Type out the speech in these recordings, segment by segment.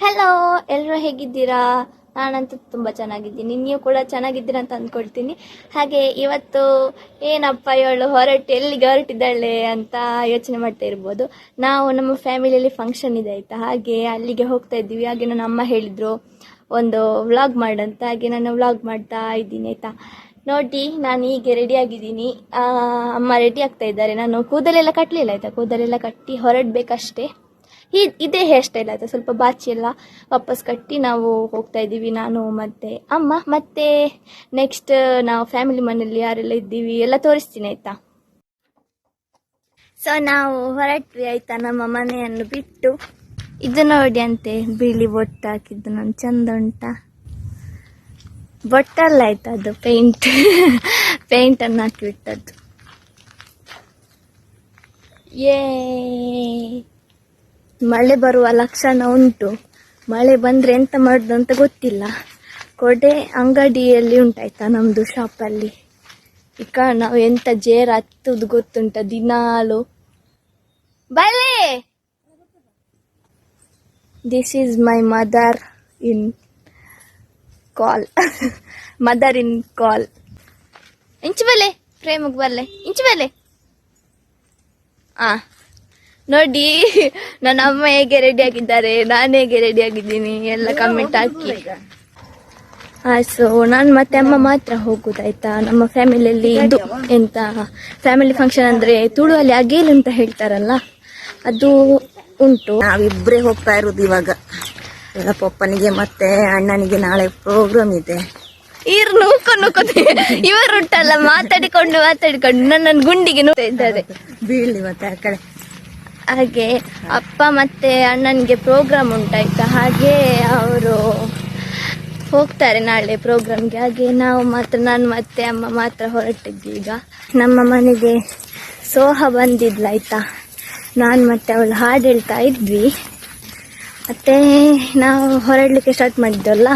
Hello ಎಲ್ಲರೂ ಹೇಗಿದ್ದೀರಾ? ನಾನಂತೂ ತುಂಬ ಚೆನ್ನಾಗಿದ್ದೀನಿ. ನೀವು ಕೂಡ ಚೆನ್ನಾಗಿದ್ದೀರಾ ಅಂತ ಅಂದ್ಕೊಳ್ತೀನಿ. ಹಾಗೆ ಇವತ್ತು ಏನಪ್ಪ ಇವಳು ಹೊರಟು ಎಲ್ಲಿಗೆ ಹೊರಟಿದ್ದಾಳೆ ಅಂತ ಯೋಚನೆ ಮಾಡ್ತಾ ಇರ್ಬೋದು. ನಾವು ನಮ್ಮ ಫ್ಯಾಮಿಲಿಯಲ್ಲಿ ಫಂಕ್ಷನ್ ಇದೆ ಆಯಿತಾ? ಹಾಗೆ ಅಲ್ಲಿಗೆ ಹೋಗ್ತಾ ಇದ್ದೀವಿ. ಹಾಗೆ ನನ್ನ ಅಮ್ಮ ಹೇಳಿದರು, ಒಂದು ವ್ಲಾಗ್ ಮಾಡಂತ ಹಾಗೆ ನಾನು ವ್ಲಾಗ್ ಮಾಡ್ತಾ ಇದ್ದೀನಿ ಆಯಿತಾ? ನೋಡಿ, ನಾನು ಹೀಗೆ ರೆಡಿ ಆಗಿದ್ದೀನಿ. ಅಮ್ಮ ರೆಡಿ ಆಗ್ತಾ ಇದ್ದಾರೆ. ನಾನು ಕೂದಲೆಲ್ಲ ಕಟ್ಟಲಿಲ್ಲ ಆಯಿತಾ? ಕೂದಲೆಲ್ಲ ಕಟ್ಟಿ ಹೊರಡ್ಬೇಕಷ್ಟೇ. ಇದೇ ಹೇರ್ ಸ್ಟೈಲ್ ಆಯ್ತಾ ಸ್ವಲ್ಪ ಬಾಚಿ ಎಲ್ಲ ವಾಪಸ್ ಕಟ್ಟಿ ನಾವು ಹೋಗ್ತಾ ಇದ್ದೀವಿ. ನಾನು ಮತ್ತೆ ಅಮ್ಮ, ಮತ್ತೆ ನೆಕ್ಸ್ಟ್ ನಾವು ಫ್ಯಾಮಿಲಿ ಮನೆಯಲ್ಲಿ ಯಾರೆಲ್ಲ ಇದ್ದೀವಿ ಎಲ್ಲ ತೋರಿಸ್ತೀನಿ, ಆಯ್ತಾ? ಸೊ ನಾವು ಹೊರಟ್ವಿ, ಆಯ್ತಾ? ನಮ್ಮ ಮನೆಯನ್ನು ಬಿಟ್ಟು. ಇದು ನೋಡಿ ಅಂತೆ, ಬಿಳಿ ಬೊಟ್ಟು ಹಾಕಿದ್ದು ನಾನು. ಚಂದ ಉಂಟ? ಬೊಟ್ಟಲ್ಲ ಆಯ್ತಾ? ಅದು ಪೇಂಟ್ ಪೇಂಟನ್ನು ಹಾಕಿಬಿಟ್ಟದ್ದು. ಏ ಮಳೆ ಬರುವ ಲಕ್ಷಣ ಉಂಟು. ಮಳೆ ಬಂದರೆ ಎಂತ ಮಾಡೋದು ಅಂತ ಗೊತ್ತಿಲ್ಲ. ಕೊಡೆ ಅಂಗಡಿಯಲ್ಲಿ ಉಂಟಾಯ್ತಾ ನಮ್ಮದು ಶಾಪಲ್ಲಿ ಈಗ ನಾವು ಎಂತ ಜೇರ ಹತ್ತುದು ಗೊತ್ತುಂಟ ದಿನಾಲು. ಬಲೆ this is my mother in law mother in law ಇಂಚು ಬಲೆ ಪ್ರೇಮಗೆ ಬರಲೆ. ಇಂಚು ಬಲೆ ಆ. ನೋಡಿ ನನ್ನ ಅಮ್ಮ ಹೇಗೆ ರೆಡಿ ಆಗಿದ್ದಾರೆ ನಾನು ಹೇಗೆ ರೆಡಿ ಆಗಿದ್ದೀನಿ ಎಲ್ಲ ಕಮೆಂಟ್ ಹಾಕಿ. ಹಾ ಸೊ ನಾನು ಮತ್ತೆ ಅಮ್ಮ ಮಾತ್ರ ಹೋಗುದಾಯ್ತಾ? ನಮ್ಮ ಫ್ಯಾಮಿಲಿಯಲ್ಲಿ ಇದು ಎಂತ? ಫ್ಯಾಮಿಲಿ ಫಂಕ್ಷನ್ ಅಂದ್ರೆ ತುಳುವಲ್ಲಿ ಅಗೇಲ್ ಅಂತ ಹೇಳ್ತಾರಲ್ಲ ಅದು ಉಂಟು. ನಾವಿಬ್ರೇ ಹೋಗ್ತಾ ಇರೋದು ಇವಾಗ. ಈಗ ಪಪ್ಪನಿಗೆ ಮತ್ತೆ ಅಣ್ಣನಿಗೆ ನಾಳೆ ಪ್ರೋಗ್ರಾಮ್ ಇದೆ. ಇರ್ ನೂಕೊಂಡು ನೂಕೊಂಡು ಇವರು ಉಂಟಲ್ಲ ಮಾತಾಡಿಕೊಂಡು ಮಾತಾಡಿಕೊಂಡು ನನ್ನ ಗುಂಡಿಗೆ ನೋಡ್ತಾ ಇದ್ದಾರೆ. ಬೀಳಿ ಮತ್ತೆ ಆ ಕಡೆ. ಹಾಗೆ ಅಪ್ಪ ಮತ್ತೆ ಅಣ್ಣನಿಗೆ ಪ್ರೋಗ್ರಾಮ್ ಉಂಟಾಯ್ತಾ? ಹಾಗೆ ಅವರು ಹೋಗ್ತಾರೆ ನಾಳೆ ಪ್ರೋಗ್ರಾಮ್ಗೆ ಹಾಗೆ ನಾವು ಮಾತ್ರ, ನಾನು ಮತ್ತೆ ಅಮ್ಮ ಮಾತ್ರ ಹೊರಟಿದ್ವಿ ಈಗ. ನಮ್ಮ ಮನೆಗೆ ಸೋಹ ಬಂದಿದ್ಲ, ಆಯ್ತಾ? ನಾನು ಮತ್ತೆ ಅವಳು ಹಾಡು ಹೇಳ್ತಾ ಇದ್ವಿ. ಮತ್ತೆ ನಾವು ಹೊರಡಲಿಕ್ಕೆ ಸ್ಟಾರ್ಟ್ ಮಾಡಿದ್ವಲ್ಲ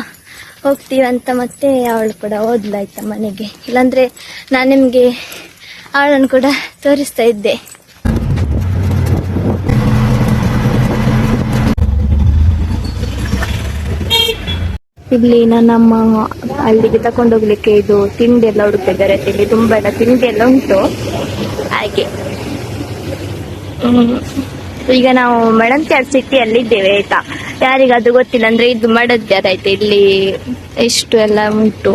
ಹೋಗ್ತೀವಂತ ಮತ್ತೆ ಅವಳು ಕೂಡ ಓದ್ಲಾಯ್ತಾ ಮನೆಗೆ. ಇಲ್ಲಾಂದ್ರೆ ನಾನು ನಿಮಗೆ ಅವಳನ್ನು ಕೂಡ ತೋರಿಸ್ತಾ ಇದ್ದೆ. ಇಲ್ಲಿ ನಮ್ಮ ಅಲ್ಲಿಗೆ ತಕೊಂಡೋಗ್ಲಿಕ್ಕೆ ಇದು ತಿಂಡಿ ಎಲ್ಲ ಹುಡುಕ್ತಿದ್ದಾರೆ ಇಲ್ಲಿ ತುಂಬಾ ಎಲ್ಲ ತಿಂಡಿ ಎಲ್ಲ ಉಂಟು. ಹಾಗೆ. ಈಗ ನಾವು ಮಡಂತ್ಯಾರ್ ಸಿಟಿಯಲ್ಲಿ ಇದ್ದೇವೆ ಆಯ್ತಾ? ಯಾರಿಗದು ಗೊತ್ತಿಲ್ಲ ಅಂದ್ರೆ ಇದು ಮಡಂತ್ಯಾರ್ ಆಯ್ತಾ? ಇಲ್ಲಿ ಎಷ್ಟು ಎಲ್ಲ ಉಂಟು.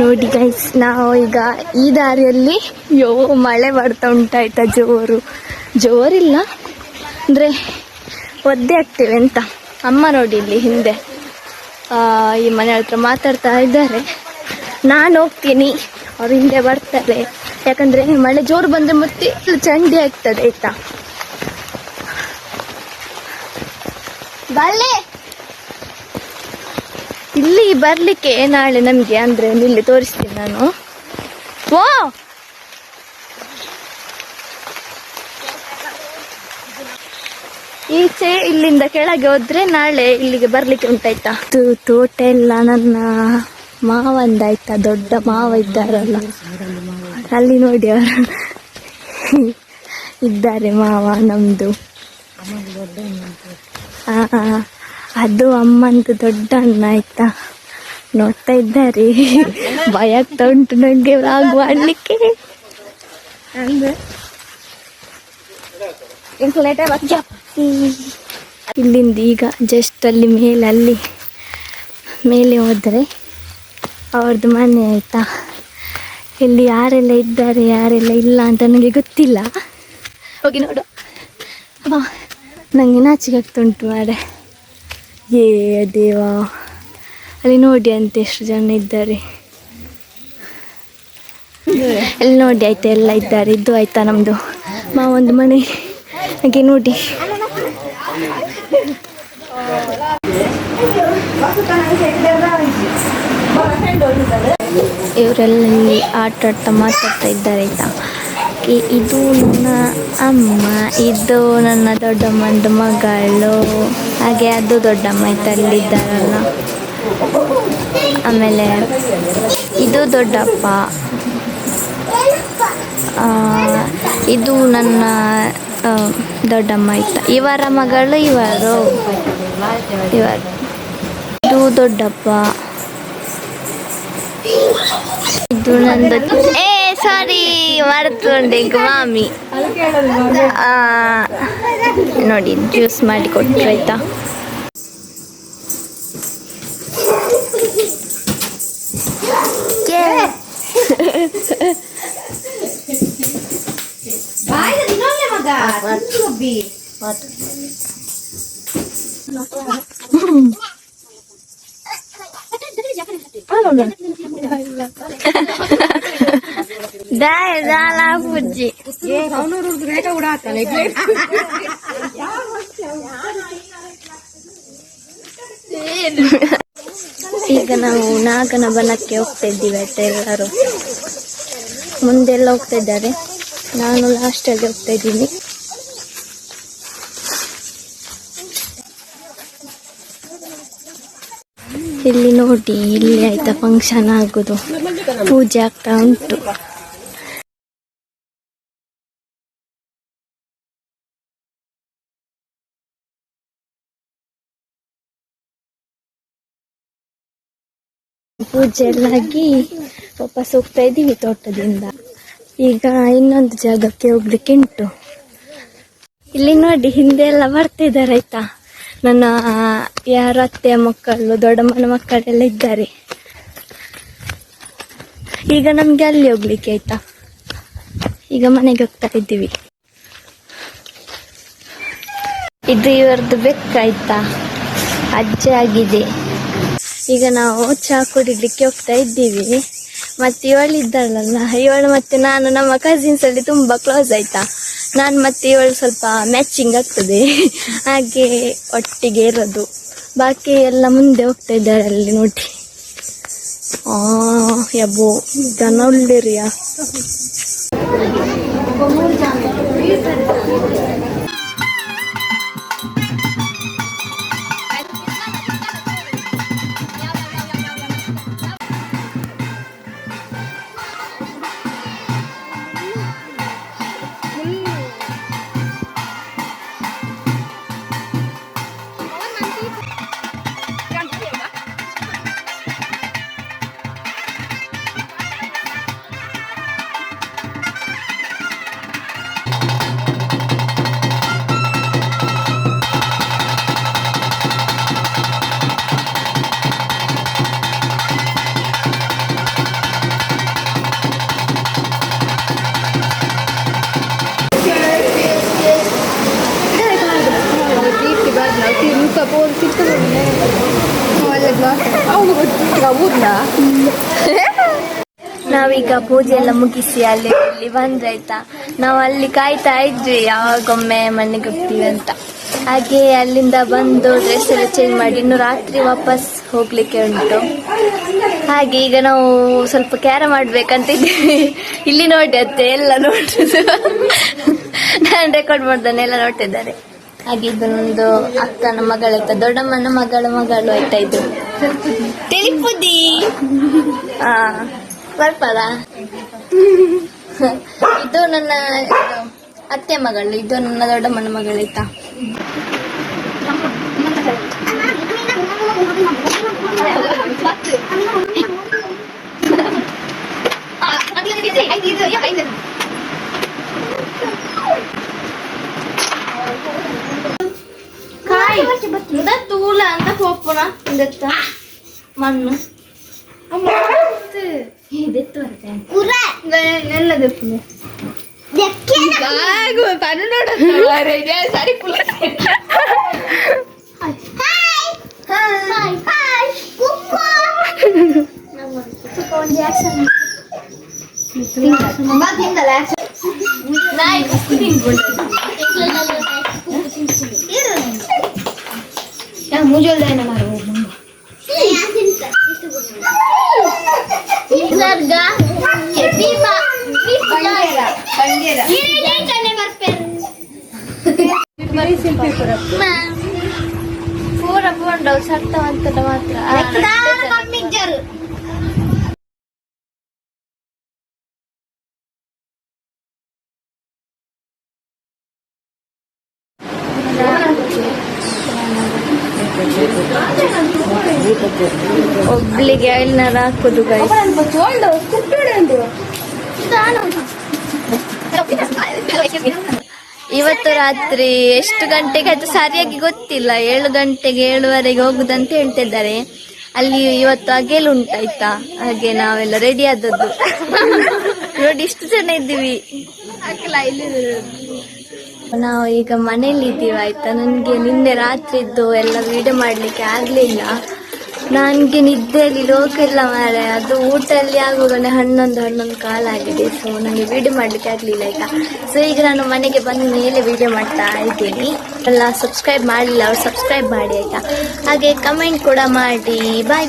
ನೋಡಿ ಗೈಸ್ ನಾವು ಈಗ ಈ ದಾರಿಯಲ್ಲಿ ಯೋ ಮಳೆ ಬರ್ತಾ ಉಂಟಾಯ್ತಾ ಜೋರು? ಜೋರಿಲ್ಲ. ಅಂದ್ರೆ ಒದ್ದೆ ಆಗ್ತೇವೆ ಅಂತ. ಅಮ್ಮ ನೋಡಿ ಇಲ್ಲಿ ಹಿಂದೆ. ಈ ಮನೆ ಹತ್ರ ಮಾತಾಡ್ತಾ ಇದ್ದಾರೆ. ನಾನು ಹೋಗ್ತೀನಿ. ಅವ್ರು ಹಿಂದೆ ಬರ್ತಾರೆ. ಯಾಕಂದರೆ ಮಳೆ ಜೋರು ಬಂದರೆ ಮತ್ತೆ ಚಂಡಿ ಆಗ್ತದೆ, ಆಯ್ತಾ? ಬಾಳೆ ಇಲ್ಲಿ ಬರಲಿಕ್ಕೆ ನಾಳೆ ನಮಗೆ, ಅಂದರೆ ಇಲ್ಲಿ ತೋರಿಸ್ತೀನಿ ನಾನು. ಓ! ಈಚೆ ಇಲ್ಲಿಂದ ಕೆಳಗೆ ಹೋದ್ರೆ ನಾಳೆ ಇಲ್ಲಿಗೆ ಬರ್ಲಿಕ್ಕೆ ಉಂಟಾಯ್ತಾ? ತೋಟ ಎಲ್ಲ ನನ್ನ ಮಾವಂದಾಯ್ತಾ ದೊಡ್ಡ ಮಾವ ಇದ್ದಾರಲ್ಲ. ಅಲ್ಲಿ ನೋಡಿ ಅವರು. ಇದ್ದಾರೆ ಮಾವ ನಮ್ದು. ಆ, ಅದು ಅಮ್ಮಂದು ದೊಡ್ಡ ಅಣ್ಣ ಆಯ್ತಾ. ನೋಡ್ತಾ ಇದ್ದಾರೆ. ಭಯ ಆಗ್ತಾ ಉಂಟು ನನಗೆ ಆಗುವ ಮಾಡ್ಲಿಕ್ಕೆ ಇಲ್ಲಿಂದ ಈಗ ಜಸ್ಟ್ ಅಲ್ಲಿ ಮೇಲೆ ಅಲ್ಲಿ ಮೇಲೆ ಹೋದರೆ ಅವ್ರದ್ದು ಮನೆ ಆಯಿತಾ? ಇಲ್ಲಿ ಯಾರೆಲ್ಲ ಇದ್ದಾರೆ ಯಾರೆಲ್ಲ ಇಲ್ಲ ಅಂತ ನನಗೆ ಗೊತ್ತಿಲ್ಲ. ಹೋಗಿ ನೋಡು. ಅಮ್ಮ ನನಗೆ ನಾಚಿಕೆ ಆಗ್ತುಂಟು ಉಂಟು ಮಾರೆ ಏ ದೇವಾ. ಅಲ್ಲಿ ನೋಡಿ ಅಂತ ಎಷ್ಟು ಜನ ಇದ್ದಾರೆ. ಎಲ್ಲಿ ನೋಡಿ ಆಯ್ತಾ ಎಲ್ಲ ಇದ್ದಾರೆ. ಇದು ಆಯ್ತಾ ನಮ್ಮದು ಮಾವೊಂದು ಮನೆ. ಹಾಗೆ ನೋಡಿ. ಇವರೆಲ್ಲ ಆಟ ಆಡ್ತಾ ಮಾತಾಡ್ತಾ ಇದ್ದಾರೆ ಆಯ್ತಾ ಇದು ನನ್ನ ಅಮ್ಮ, ಇದು ನನ್ನ ದೊಡ್ಡಮ್ಮಂದು ಮಗಳು. ಹಾಗೆ ಅದು ದೊಡ್ಡಮ್ಮ ಆಯ್ತಾ ಅಲ್ಲಿದ್ದಾರಲ್ಲ ಆಮೇಲೆ ಇದು ದೊಡ್ಡಪ್ಪ. ಇದು ನನ್ನ ದೊಡ್ಡಮ್ಮ ಆಯ್ತಾ ಇವರ ಮಗಳು ಇವರು. ಇವರು. ಇದು ದೊಡ್ಡಪ್ಪ. ಇದು ನಂದು ಏ ಸಾರಿ ಮರೆತುಕೊಂಡೆ ಮಾಮಿ ನೋಡಿ ಜ್ಯೂಸ್ ಮಾಡಿ ಕೊಟ್ರು ಆಯ್ತಾ ದಾಯ್ ದಾಲ ಪೂಜಿ ಈಗ ನಾವು ನಾಗನ ಬನಕ್ಕೆ ಹೋಗ್ತಾ ಇದ್ದೀವಿ ಆಯ್ತಾ ಎಲ್ಲರೂ ಮುಂದೆಲ್ಲ ಹೋಗ್ತಾ ಇದ್ದಾರೆ ನಾನು ಲಾಸ್ಟಲ್ಲಿ ಹೋಗ್ತಾ ಇದ್ದೀನಿ ಇಲ್ಲಿ ನೋಡಿ, ಇಲ್ಲಿ ಆಯ್ತಾ ಫಂಕ್ಷನ್ ಆಗುದು. ಪೂಜೆ ಆಗ್ತಾ ಉಂಟು. ಪೂಜೆ ಎಲ್ಲ ಆಗಿ ವಾಪಸ್ ಹೋಗ್ತಾ ಇದ್ದೀವಿ ತೋಟದಿಂದ. ಈಗ ಇನ್ನೊಂದು ಜಾಗಕ್ಕೆ ಹೋಗ್ಲಿಕ್ಕೆ ಉಂಟು. ಇಲ್ಲಿ ನೋಡಿ, ಹಿಂದೆ ಎಲ್ಲ ಬರ್ತಿದ್ದಾರೆ, ಆಯ್ತಾ? ನನ್ನ ಯಾರ ಅತ್ತೆಯ ಮಕ್ಕಳು, ದೊಡ್ಡಮ್ಮನ ಮಕ್ಕಳೆಲ್ಲ ಇದ್ದಾರೆ. ಈಗ ನಮ್ಗೆ ಅಲ್ಲಿ ಹೋಗ್ಲಿಕ್ಕೆ ಆಯ್ತಾ? ಈಗ ಮನೆಗೆ ಹೋಗ್ತಾ ಇದ್ದೀವಿ. ಇದು ಇವರದ್ದು ಬೆಕ್ಕಾಯ್ತಾ ಅಜ್ಜ ಆಗಿದೆ. ಈಗ ನಾವು ಚಹಾ ಕುಡಿಲಿಕ್ಕೆ ಹೋಗ್ತಾ ಇದ್ದೀವಿ. ಮತ್ತೆ ಇವಳಿದ್ದಾಳಲ್ಲ. ಇವಳು ಮತ್ತೆ ನಾನು ನಮ್ಮ ಕಸಿನ್ಸ್ ಅಲ್ಲಿ ತುಂಬಾ ಕ್ಲೋಸ್ ಆಯ್ತಾ? ನಾನು ಮತ್ತೆ ಇವಳು ಸ್ವಲ್ಪ ಮ್ಯಾಚಿಂಗ್ ಆಗ್ತದೆ. ಹಾಗೆ ಒಟ್ಟಿಗೆ ಇರೋದು. ಬಾಕಿ ಎಲ್ಲ ಮುಂದೆ ಹೋಗ್ತಾ ಇದ್ದಾರೆ ಅಲ್ಲಿ ನೋಡಿ. ಯಬ್ಬೋ ಜನ ಒಳ್ಳೆರಿಯಾ ನಾವೀಗ ಪೂಜೆ ಎಲ್ಲ ಮುಗಿಸಿ ಅಲ್ಲಿ ಇಲ್ಲಿ ಬಂದ್ರೆ ಆಯ್ತಾ? ನಾವು ಅಲ್ಲಿ ಕಾಯ್ತಾ ಇದ್ವಿ, ಯಾವಾಗೊಮ್ಮೆ ಮನೆಗೆ ಹೋಗ್ತೀವಿ ಅಂತ. ಹಾಗೆ ಅಲ್ಲಿಂದ ಬಂದು ಡ್ರೆಸ್ ಎಲ್ಲ ಚೇಂಜ್ ಮಾಡಿ ಇನ್ನು ರಾತ್ರಿ ವಾಪಸ್ ಹೋಗ್ಲಿಕ್ಕೆ ಉಂಟು. ಹಾಗೆ ಈಗ ನಾವು ಸ್ವಲ್ಪ ಕ್ಯಾರ ಮಾಡ್ಬೇಕಂತ ಇದ್ದೀವಿ ಇಲ್ಲಿ ನೋಡಿ ಅತ್ತೆ, ಎಲ್ಲ ನೋಡಿದ್ರು ನಾನು ರೆಕಾರ್ಡ್ ಮಾಡ್ದಾನೆ ಎಲ್ಲ ನೋಡ್ತಿದ್ದಾರೆ. ಹಾಗೆ ಇದು ನಂದು ಅಕ್ಕನ ಮಗಳಾಯ್ತಾ ದೊಡ್ಡಮ್ಮನ ಮಗಳ, ಮಗಳು ಆಯ್ತಾ ಇದು. ತಿಳಿಪುದಿ ಆ. ಬರ್ಪದ ಇದು ನನ್ನ ಅತ್ತೆ ಮಗಳು ಇದು ನನ್ನ ದೊಡ್ಡ ಮಗಳಾಯ್ತಾ ಮಗಳಿತ್ತ ತೂಲ ಅಂತ ಮಣ್ಣು. ना देखूँगा बाग में पानी नोड़ा आ रही है सारी पुलिस मुझे लेना పంపించారు ಒಬ್ಳಿಗೆ ಎಲ್ಲರ ಹಾಕೋದು ಗೈಸ್ ಇವತ್ತು ರಾತ್ರಿ ಎಷ್ಟು ಗಂಟೆಗೆ ಅದು ಸರಿಯಾಗಿ ಗೊತ್ತಿಲ್ಲ. ಏಳು ಗಂಟೆಗೆ ಏಳುವರೆಗೆ ಹೋಗುದಂತ ಹೇಳ್ತಿದ್ದಾರೆ. ಅಲ್ಲಿ ಇವತ್ತು ಅಗೇಲು ಉಂಟಾಯ್ತಾ? ಹಾಗೆ ನಾವೆಲ್ಲ ರೆಡಿ ಆದದ್ದು. ನೋಡಿ, ಇಷ್ಟು ಜನ ಇದ್ದೀವಿ. ನಾವು ಈಗ ಮನೇಲಿ ಇದ್ದೀವಿ ಆಯ್ತಾ? ನನಗೆ ನಿನ್ನೆ ರಾತ್ರಿದ್ದು ಎಲ್ಲ ವಿಡಿಯೋ ಮಾಡಲಿಕ್ಕೆ ಆಗಲಿಲ್ಲ. ನನಗೆ ನಿದ್ದೆಯಲ್ಲಿ ಲೋಕ ಇಲ್ಲ ಮಾರೆ ಅದು ಊಟಲ್ಲಿ ಆಗುವಾಗಲೇ ಹನ್ನೊಂದು ಹನ್ನೊಂದು ಕಾಲಾಗಿದೆ ಸೊ ನನಗೆ ವಿಡಿಯೋ ಮಾಡಲಿಕ್ಕೆ ಆಗಲಿಲ್ಲ ಆಯಿತಾ ಸೊ ಈಗ ನಾನು ಮನೆಗೆ ಬಂದ ಮೇಲೆ ವಿಡಿಯೋ ಮಾಡ್ತಾ ಇದ್ದೀನಿ. ಎಲ್ಲ ಸಬ್ಸ್ಕ್ರೈಬ್ ಮಾಡಲಿಲ್ಲ, ಅವ್ರು ಸಬ್ಸ್ಕ್ರೈಬ್ ಮಾಡಿ, ಆಯಿತಾ? ಹಾಗೆ ಕಮೆಂಟ್ ಕೂಡ ಮಾಡಿ. ಬಾಯ್ ಬಾಯ್